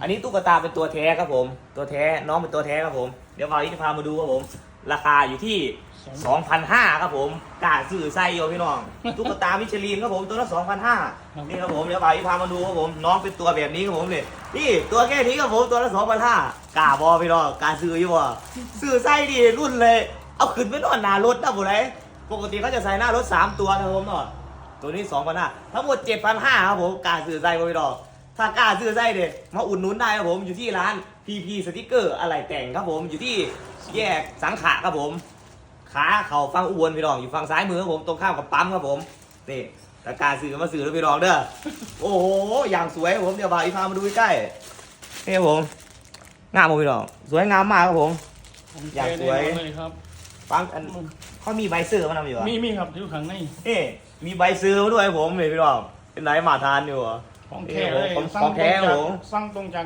อันนี้ตุ๊กตาเป็นตัวแท้ครับผม ตัวแท้น้องเป็นตัวแท้ครับผม เดี๋ยวพาวิจะพามาดูครับผม ราคาอยู่ที่2,500ครับผมกล้าซื้อไส้โยพี่น้อง ตุ๊กตามิชลินครับผมตัวละ2,500นี่ครับผมเดี๋ยวพาวิพามาดูครับผม น้องเป็นตัวแบบนี้ครับผมเนี่ยนี่ตัวแค่นี้ครับผมตัวละ2,500กล้าบอพี่น้องกล้าซื้ออยู่บ่ซื้อไส้ดีรุ่นเลย เอาขึ้นไปนอนหน้ารถนะบุไรปกติเขาจะใส่หน้ารถสามตัวนะครับผมเนาะตัวนี้2,500ทั้งหมด7,500ครับผมกล้าซื้อไส้บ่พี่น้อง ถ้ากล้าซื้อไส้เด็มาอุดหนุนได้ครับผมอยู่ที่ร้าน PP สติกเกอร์อะไรแต่งครับผมอยู่ที่แยกสังขะครับผม ขาเขาฟังอุบลพี่น้องอยู่ฝั่งซ้ายมือครับผมตรงข้ามกับปั๊มครับผมนี่ถ้ากล้าซื้อก็มาซื้อแล้วพี่น้องเด้อโอ้โหอย่างสวยครับผมเดี๋ยวบ่าวอีพามาดูใกล้ๆนี่ครับผมงามผมพี่น้องสวยงามมากครับผมอยากสวยแน่นอนเลยครับฟังอันเขามีใบเสื้อมานำอยู่อะมีมีครับที่อยู่ข้างในนี่มีใบซื้อมาด้วยครับผมนี่พี่น้องเป็นไหนมาทานอยู่อะ ของแท้เลยของสั่ของแท้ตรงจากผม สั่งตรงจาก